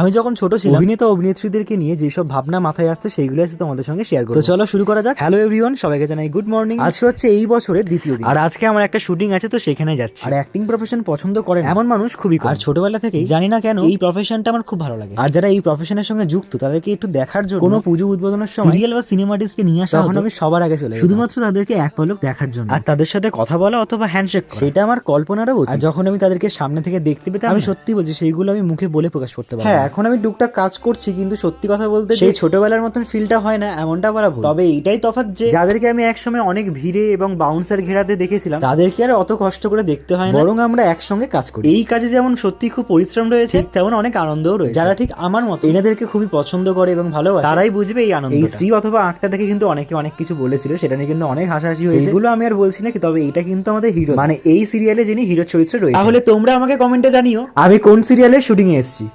আমি যখন ছোট ছিলাম অভিনেতা অভিনেত্রীদেরকে নিয়ে যেসব ভাবনা মাথায় আসছে সেইগুলো আছে তোমাদের সঙ্গে শেয়ার করব। তো চলো শুরু করা যাক। হ্যালো এভরিওয়ান সবাইকে জানাই গুড মর্নিং আজকে হচ্ছে এই বছরের দ্বিতীয় দিন। আর আজকে আমার একটা শুটিং আছে তো সেখানে যাচ্ছি। আর অ্যাক্টিং প্রফেশন পছন্দ করে এমন মানুষ খুবই কম। আর ছোটবেলা থেকেই জানি না কেন এই প্রফেশনটা আমার খুব ভালো লাগে। আর যারা এই প্রফেশনের সঙ্গে যুক্ত তাদেরকে একটু দেখার জন্য কোনো পুজো উদ্বোধনের সময় সিরিয়াল বা সিনেমা ডিস্কে নিয়ে আসা তখন আমি সবার আগে চলে শুধুমাত্র তাদেরকে এক পলক দেখার জন্য। আর তাদের সাথে কথা বলা অথবা হ্যান্ডশেক সেটা আমার কল্পনারও অতীত। আর যখন আমি তাদেরকে সামনে থেকে দেখতে পেতাম আমি সত্যি বলছি সেইগুলো আমি মুখে বলে প্রকাশ করতে পারি হ্যাঁ এখন আমি টুকটাক কাজ করছি কিন্তু সত্যি কথা বলতে সেই ছোটবেলার মতন ফিলটা হয় না এমনটা বলা ভুল। তবে এইটাই তফাৎ যে যাদেরকে আমি একসময় অনেক ভিড়ে এবং বাউন্সার ঘেরাতে দেখেছিলাম তাদেরকে আর অত কষ্ট করে দেখতে হয় না। বরং আমরা একসঙ্গে কাজ করি। এই কাজে যেমন সত্যি খুব পরিশ্রম রয়েছে ঠিক। তেমন অনেক আনন্দও রয়েছে। যারা ঠিক আমার মতো এনাদেরকে খুবই পছন্দ করে এবং ভালোবাসে। তারাই বুঝবে এই আনন্দ এই স্ত্রী অথবা আঁকটা দেখে কিন্তু অনেকে অনেক কিছু বলেছিল সেটা নিয়ে কিন্তু অনেক হাসাহাসি হয়েছে। এগুলো আমি আর বলছি না কি তবে এটা কিন্তু আমাদের হিরো মানে এই সিরিয়ালে যিনি হিরো চরিত্রে রয়েছে তাহলে তোমরা আমাকে কমেন্টে জানিও। আমি কোন সিরিয়ালের শুটিং এ এসেছি?